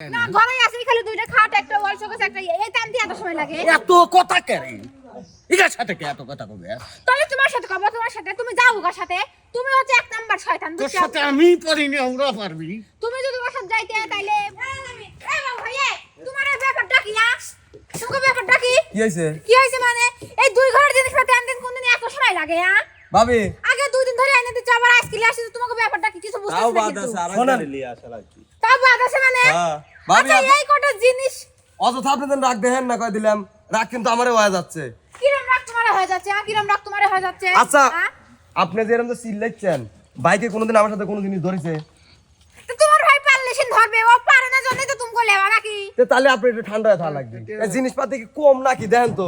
না ঘরে আছে খালি দুইটা খাট একটা ওয়াল শোকেস একটা ইয়ে। এই টানতে এত সময় লাগে? এত কথা কেরে ইগার সাথে কে এত কথা কবে? তাহলে তোমার সাথে কব তোমার সাথে। তুমি যাও ওর সাথে। তুমি হচ্ছে এক নাম্বার শয়তান তোর সাথে আমি পারিনি ওরা পারবি। তুমি যদি ওর সাথে যাইতে তাইলে এই বাবু ভাই এই, তোমার ব্যাপারটা কি আ? তোমাকে ব্যাপারটা কি? কি হয়েছে কি হয়েছে মানে? এই দুই ঘরের আনতে এত সময় লাগে আ? ভাবি। আগে দুই দিন ধরে এনে দিচ্ছ আবার আজকে আসছে তোমাকে ব্যাপারটা কি? কিছু বুঝতে পারছি শোনেন। বাদ আছে মানে? হ্যাঁ। আচ্ছা এই কটা জিনিস। অযথা আপনাদের রাগ দেখেন না কয় দিলাম। রাগ কিন্তু আমারও হয়ে যাচ্ছে। কিরম রাগ তোমারে হয়ে যাচ্ছে আ? কিরম রাগ তোমারে হয়ে যাচ্ছে? আচ্ছা আপনি যে এরকম চিল্লাচ্ছেন বাইকে কোনোদিন আমার সাথে কোনো জিনিস ধরেছে? তো তোমার ভাই পারলে সে ধরবে ও পারে না জন্যই তো তুমি লেবা নাকি তাহলে আপনি একটু ঠান্ডা হয়ে থাকা লাগবে। জিনিসপাতি কি কম নাকি? দেখেন তো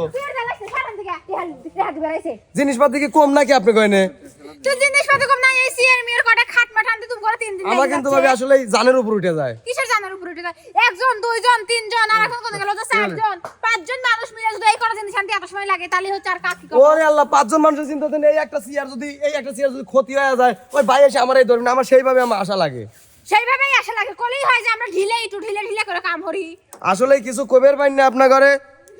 জিনিসপাতি কি কম নাকি আপনি কয়নে তুই জিনিস পাতি কম না এসি মেয়ের কটা খাট মাঠানতে তুমি ঘরে তিন দিন আমার কিন্তু। ভাবি আসলে জানের উপর উঠে যায়। কিসের জানার উপরে উঠে যায়? একজন দুইজন তিনজন আর এখন কোন গেল তো চারজন পাঁচজন মানুষ মিলে যদি এই কটা জিনিস আনতে এত সময় লাগে তাহলে হচ্ছে আর ওরে আল্লাহ পাঁচজন মানুষের চিন্তা দেন এই একটা যদি এই একটা যদি ক্ষতি হয়ে যায় ওই ভাই এসে আমার এই ধরুন আমার সেইভাবে আমার আশা লাগে। সেইভাবেই আশা লাগে। কলেই হয় যে আমরা ঢিলে একটু ঢিলে ঢিলে করে কাম করি। আসলে কিছু কবের পাই না আপনার ঘরে।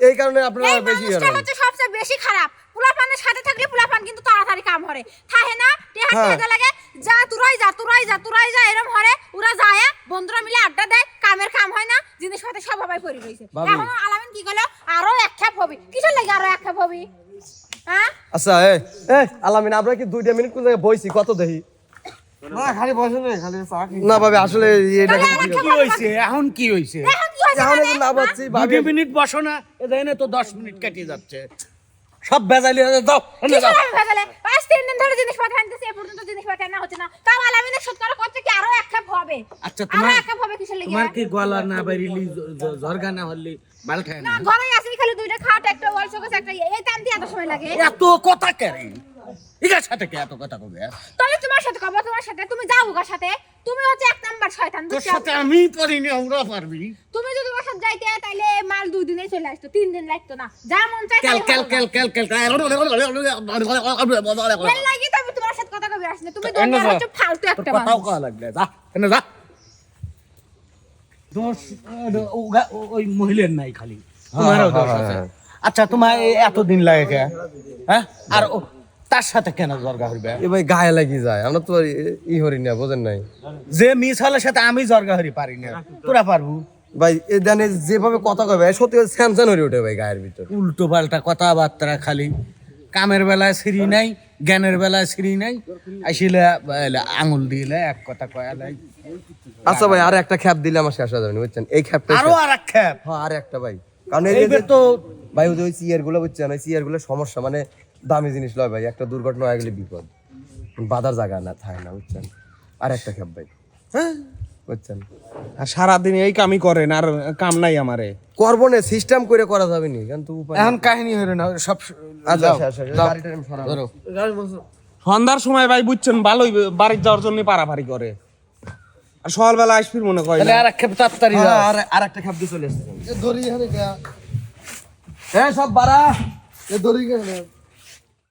এই কারণে আপনারা এই বেশি মানুষটা হচ্ছে সবচেয়ে বেশি খারাপ। পোলাপানের সাথে থাকলে পোলাপান কিন্তু তাড়াতাড়ি কাম হরে থাকে না? টেহা হ্যাঁ। টেহা লাগে যা তুরাই যা তুরাই যা তুরাই যা এরম হরে ওরা যায় বন্ধুরা মিলে আড্ডা দেয় কামের কাম হয় না জিনিসপাতি সব সবাই পড়ে রয়েছে এখন আলামিন কি করল? আরও এক খেপ হবি। কিসের লাগে আরও এক খেপ হবি? হ্যাঁ? আচ্ছা এ এ আলামিন আমরা কি দুইটা মিনিট কোন জায়গায় বইছি? কত দেখি? না খালি বসে নেই খালি চা না ভাবে আসলে এটা কি হয়েছে এখন কি হয়েছে মানে? না পাচ্ছি ভাবি দুটো মিনিট বসো না এ দেয় না তো দশ মিনিট কেটে যাচ্ছে। সব বেজালি যাও এনে কিসের যাও। আমি ভেজালে? পাঁচ তিন দিন ধরে জিনিসপাতি আনতেছি এ পর্যন্ত জিনিসপাতি আনা হচ্ছে না। তাও আলামিনের সুদ করা করছে কি আরও এক খেপ হবে? আচ্ছা তোমার এক খেপ হবে কিসের লেগে? তোমার কি গলা না জর্গা না হলি বালঠায় না না? ঘরে আছে খালি দুইটা খাট একটা ওয়াল শোকেস একটা ইয়ে। এই টানতে এত সময় লাগে? এত কথা কেরে ইগার সাথে কে এত কথা কবে? তাহলে তোমার সাথে কব তোমার সাথে। তুমি যাও সাথে। তুমি হচ্ছে এক নাম্বার শয়তান তোর সাথে আমি পারিনি ওরা পারবি। তুমি যাইতে তাইলে মাল দুই দিনে চলে আসতো তিন দিন লাগতো না যা মন চাই কেল তাই কেল কেল কেল কেল লাগি তো আমি তোমার সাথে কথা কবে আসলে তুমি। হচ্ছে ফালতু একটা কথাও মানুষ কওয়া লাগবে যা এনে যা দোষ ওই মহিলার নাই খালি তোমারও হ্যাঁ, দোষ হ্যাঁ, আছে হ্যাঁ। আচ্ছা তোমার এই এতদিন লাগে কে হ্যাঁ আর তার সাথে কেন জর্গা হইবে এ ভাই গায়ে লাগি যায় আমরা তো ই- ই হরি না বোঝেন নাই যে মিস হলের সাথে আমি জর্গা হরি পারি না তোরা পারবু ভাই এ জানে যেভাবে কথা কবে সত্যি স্যামসান হয়ে ওঠে ভাই গায়ের ভিতর। উল্টো পাল্টা কথাবার্তা খালি। কামের বেলায় সিঁড়ি নাই জ্ঞানের বেলায় সিঁড়ি নাই। আসিলে আঙুল দিলে এক কথা কয়ালাই আচ্ছা ভাই আর একটা খ্যাপ দিলে আমার শেষ হয়ে যাবে বুঝছেন? এই খ্যাপটা আরও আর এক খেপ হ্যাঁ আর একটা ভাই। কারণ এই তো ভাই ওই ওই চেয়ারগুলো বুঝছেন? ওই চেয়ারগুলো সমস্যা মানে দামি জিনিস লয় ভাই একটা দুর্ঘটনা হয়ে গেলে বিপদ। বাধার জায়গা না থাকে না বুঝছেন? আর একটা খ্যাপ ভাই। হ্যাঁ। বুঝছেন? আর সারাদিন এই কামই করেন আর কাম নাই আমারে। করব না সিস্টেম করে করা যাবে নি কিন্তু এখন কাহিনী হইল না সব আচ্ছা। গাড়িটা আমি সরাবো। ধরো। সন্ধ্যার সময় ভাই বুঝছেন ভালোই বাড়ির যাওয়ার জন্য পারাপারি করে। আর সকালবেলা আসবির মনে করে আর এক খেপ তাড়াতাড়ি হ্যাঁ, আর আর একটা দিয়ে চলে এসেছে। হ্যাঁ সব বাড়া। দড়ি কেন